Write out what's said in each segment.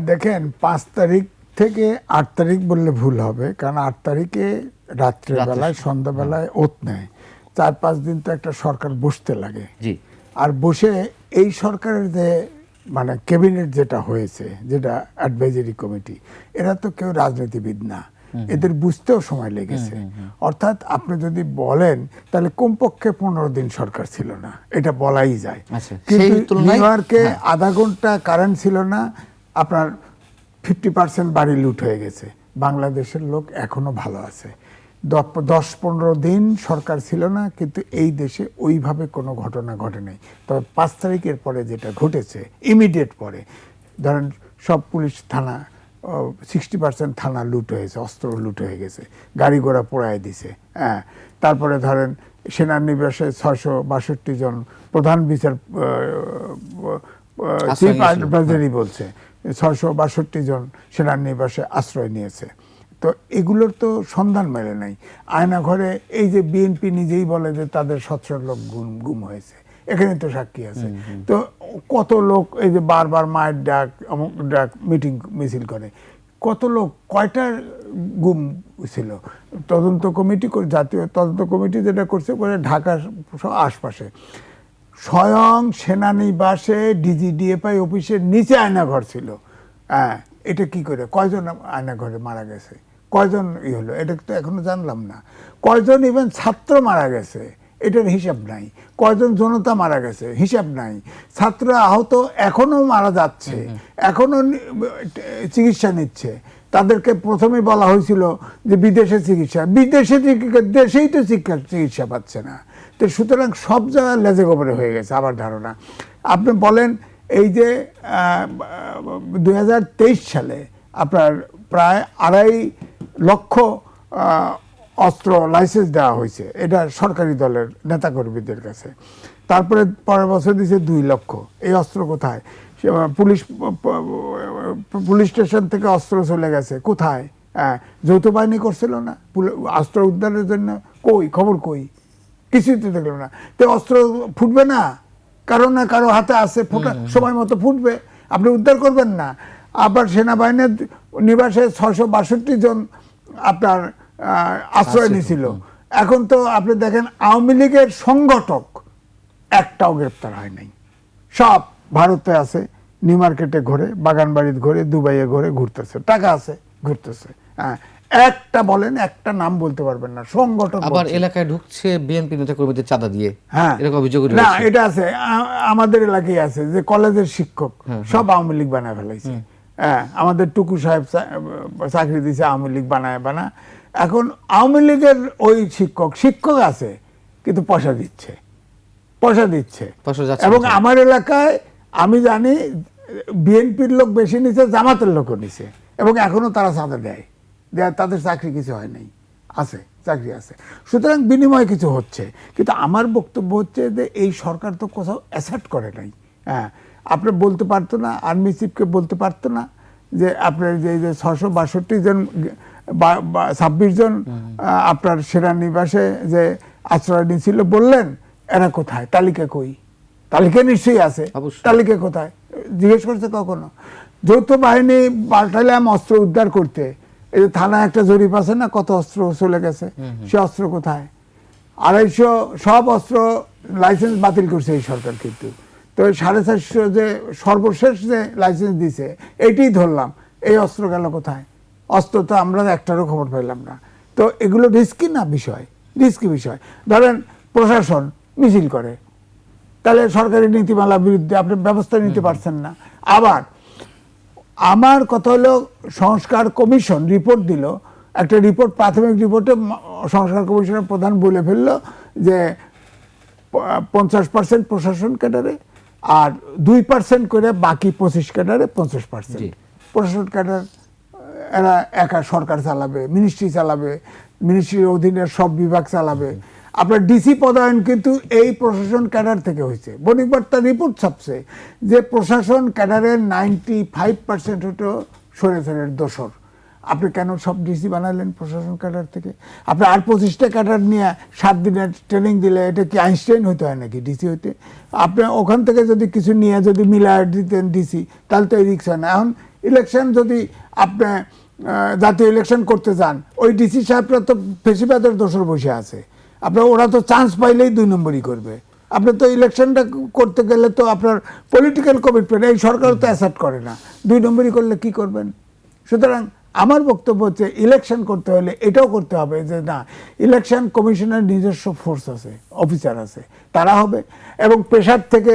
দেখেন পাঁচ তারিখ থেকে আট তারিখ বললে ভুল হবে কারণ আট তারিখে রাত্রেবেলায় সন্ধ্যাবেলায় ওত নেয় চার পাঁচ দিন তো একটা সরকার বসতে লাগে। আর বসে এই সরকারের যে মানে ক্যাবিনেট যেটা হয়েছে যেটা অ্যাডভাইজারি কমিটি এরা তো কেউ রাজনীতিবিদ না। এদের বুঝতেও সময় লেগেছে। অর্থাৎ আপনি যদি বলেন তাহলে কমপক্ষে পনেরো দিন সরকার ছিল না। এটা বলাই যায়। আচ্ছা, কিন্তু নিউ ইয়র্কে হ্যাঁ। আধা ঘণ্টা কারেন্ট ছিল না আপনার ফিফটি পার্সেন্ট বাড়ি লুট হয়ে গেছে। বাংলাদেশের লোক এখনও ভালো আছে। দশ পনেরো দিন সরকার ছিল না, কিন্তু এই দেশে ওইভাবে কোনো ঘটনা ঘটে নাই। তবে পাঁচ তারিখের পরে যেটা ঘটেছে ইমিডিয়েট পরে, ধরেন সব পুলিশ থানা সিক্সটি পার্সেন্ট থানা লুট হয়েছে, অস্ত্র লুট হয়ে গেছে, গাড়ি ঘোড়া পোড়ায় দিছে হ্যাঁ। তারপরে ধরেন সেনানিবাসে ছশো বাষট্টি জন প্রধান বিচার চিফ। অ্যাডভাইজারি বলছে ছয়শো বাষট্টি জন সেনানিবাসে আশ্রয় নিয়েছে। তো এগুলোর তো সন্ধান মেলে নাই। আয়না ঘরে এই যে বিএনপি নিজেই বলে যে তাদের সতেরো লোক গুম গুম হয়েছে। এখানে তো সাক্ষী আছে। তো কত লোক এই যে বারবার মায়ের ডাক অমুক ডাক মিটিং মিছিল করে। কত লোক কয়টা গুম ছিল? তদন্ত কমিটি জাতীয় তদন্ত কমিটি যেটা করছে করে ঢাকার আশপাশে। স্বয়ং সেনানিবাসে ডিজিডিএফআই অফিসের নিচে আয়নাঘর ছিল। হ্যাঁ এটা কি করে? কয়জন আয়নাঘরে মারা গেছে? কয়জন ই হলো? এটা তো এখনও জানলাম না। কয়জন ইভেন ছাত্র মারা গেছে? এটার হিসাব নাই। কয়জন জনতা মারা গেছে? হিসাব নাই। ছাত্র আহত এখনও মারা যাচ্ছে। এখনও চিকিৎসা নিচ্ছে। তাদেরকে প্রথমে বলা হয়েছিল যে বিদেশে চিকিৎসা। বিদেশে দেশেই তো চিকিৎসা চিকিৎসা পাচ্ছে না। তো সুতরাং সব জায়গায় লেজে গোবরে হয়ে গেছে আমার ধারণা। আপনি বলেন এই যে দু হাজার তেইশ সালে আপনার প্রায় আড়াই লক্ষ অস্ত্র লাইসেন্স দেওয়া হয়েছে এটা সরকারি দলের নেতাকর্মীদের কাছে। তারপরে পরের বছর দিয়েছে দুই লক্ষ এই অস্ত্র কোথায়? পুলিশ পুলিশ স্টেশন থেকে অস্ত্র চলে গেছে কোথায়? হ্যাঁ, যৌথ বাহিনী করছিল না? অস্ত্র উদ্ধারের জন্য কই খবর কই? কিছুই তো দেখলাম না। তো অস্ত্র ফুটবে না? কারও না কারও হাতে আছে ফুটা সময় মতো ফুটবে। আপনি উদ্ধার করবেন না। আবার সেনাবাহিনীর নিবাসে ছশো বাষট্টি জন আপনার আশ্রয় নিছিল। এখন তো আপনি দেখেন আওয়ামী লীগের সংগঠক একটাও গ্রেপ্তার হয় নাই। সব ভারতে আছে নিউ মার্কেটে ঘুরে বাগানবাড়িতে ঘুরে দুবাইয়ে ঘুরে ঘুরতেছে। টাকা আছে ঘুরতেছে। হ্যাঁ। একটা বলেন একটা নাম বলতে পারবেন না সংগঠন আবার এলাকায় ঢুকছে বিএনপি নেতা কর্মীদের চাঁদা দিয়ে। হ্যাঁ। এরকম অভিযোগ না এটা আছে। আমাদের এলাকায় আছে যে কলেজের শিক্ষক সব আওয়ামী লীগ বানায় ফেলাইছে। হ্যাঁ আমাদের টুকু সাহেব চাকরি দিছে আওয়ামী লীগ বানায় বানা। এখন আওয়ামী লীগের ওই শিক্ষক শিক্ষক আছে কিন্তু পয়সা দিচ্ছে। পয়সা দিচ্ছে। এবং আমার এলাকায় আমি জানি বিএনপির লোক বেশি নিছে জামাতের লোকও নিছে। এবং এখনও তারা চাঁদা দেয়। তাদের চাকরি কিছু হয় নাই। আছে চাকরি আছে। সুতরাং বিনিময় কিছু হচ্ছে। কিন্তু আমার বক্তব্য হচ্ছে যে এই সরকার তো কোথাও অ্যাসেপ্ট করে নাই। হ্যাঁ আপনি বলতে পারতো না আর্মি চিফকে বলতে পারতো না যে আপনার যে যে ছশো বাষট্টি জন ছাব্বিশ জন আপনার সেনানিবাসে যে আশ্রয় নিয়েছিল বললেন এরা কোথায়? তালিকা কই? তালিকা নিশ্চয়ই আছে। তালিকা কোথায়? জিজ্ঞেস করছে কখনো? যৌথ বাহিনী পাল্টাইলাম অস্ত্র উদ্ধার করতে। এই যে থানায় একটা জরিপ আছে না কত অস্ত্র চলে গেছে সে অস্ত্র কোথায়? আড়াইশো সব অস্ত্র লাইসেন্স বাতিল করছে এই সরকার কিন্তু। তো সাড়ে চারশো যে সর্বশেষ যে লাইসেন্স দিছে এইটাই ধরলাম এই অস্ত্র গেল কোথায়? অস্ত্র তো আমরা একটারও খবর পেলাম না। তো এগুলো রিস্কি না বিষয়? রিস্কি বিষয়। ধরেন প্রশাসন মিছিল করে তাহলে সরকারি নীতিমালা বিরুদ্ধে আপনি ব্যবস্থা নিতে পারছেন না। আবার আমার কথা হলো সংস্কার কমিশন রিপোর্ট দিল। একটা রিপোর্ট প্রাথমিক রিপোর্টে সংস্কার কমিশনের প্রধান বলে ফেলল যে পঞ্চাশ পার্সেন্ট প্রশাসন ক্যাডারে আর দুই পার্সেন্ট করে বাকি পঁচিশ ক্যাডারে পঞ্চাশ পার্সেন্ট প্রশাসন ক্যাডার এরা একা সরকার চালাবে মিনিস্ট্রি চালাবে মিনিস্ট্রির অধীনে সব বিভাগ চালাবে। আপনার ডিসি পদায়ন কিন্তু এই প্রশাসন ক্যাডার থেকে হয়েছে। বণিক বার্তা রিপোর্ট ছাপছে যে প্রশাসন ক্যাডারের নাইনটি ফাইভ পার্সেন্ট হতো সরেসরের দোসর আপনি কেন সব ডিসি বানালেন প্রশাসন ক্যাডার থেকে? আপনি আর পঁচিশটা ক্যাডার নিয়ে সাত দিনের ট্রেনিং দিলে এটা কি আইনস্টাইন হতে হয় নাকি ডিসি হইতে? আপনি ওখান থেকে যদি কিছু নিয়ে যদি মিলায় দিতেন ডিসি তাহলে তো এই রিক্স হয় না। এখন ইলেকশন যদি আপনি জাতীয় ইলেকশন করতে যান, ওই ডিসি সাহেবরা তো ফেসিবাদের দোষর বসে আছে। আপনার, ওরা তো চান্স পাইলেই দুই নম্বরই করবে। আপনি তো ইলেকশনটা করতে গেলে তো আপনার পলিটিক্যাল কমিটমেন্ট এই সরকার তো অ্যাসেপ্ট করে না। দুই নম্বরই করলে কি করবেন? সুতরাং আমার বক্তব্য হচ্ছে ইলেকশন করতে হলে এটাও করতে হবে যে না ইলেকশন কমিশনের নিজস্ব ফোর্স আছে অফিসার আছে, তারা হবে। এবং পেশার থেকে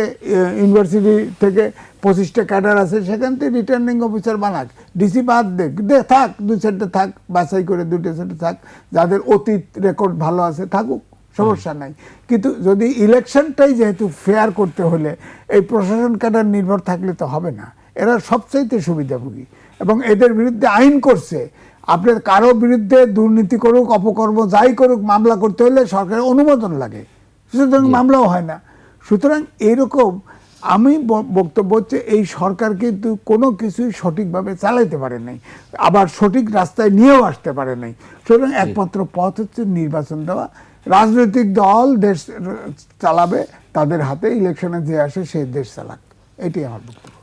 ইউনিভার্সিটি থেকে পঁচিশটা ক্যাডার আছে, সেখান থেকে রিটার্নিং অফিসার বানাক। ডিসি বাদ দেখ দে, থাক, দুই সেন্টে থাক, বাছাই করে দুটো সেন্টে থাক, যাদের অতীত রেকর্ড ভালো আছে, থাকুক, সমস্যা নাই। কিন্তু যদি ইলেকশনটাই যেহেতু ফেয়ার করতে হলে, এই প্রশাসন ক্যাডার নির্ভর থাকলে তো হবে না। এরা সবচাইতে সুবিধাভোগী। এবং এদের বিরুদ্ধে আইন করছে। আপনার কারও বিরুদ্ধে দুর্নীতি করুক অপকর্ম যাই করুক মামলা করতে হলে সরকারের অনুমোদন লাগে। সুতরাং মামলাও হয় না। সুতরাং এইরকম আমি বক্তব্য হচ্ছে এই সরকার কিন্তু কোনো কিছুই সঠিকভাবে চালাইতে পারে নাই। আবার সঠিক রাস্তায় নিয়েও আসতে পারে নাই। সুতরাং একমাত্র পথ হচ্ছে নির্বাচন দেওয়া। রাজনৈতিক দল দেশ চালাবে তাদের হাতে ইলেকশনে যে আসে সেই দেশ চালাক। এটাই আমার বক্তব্য।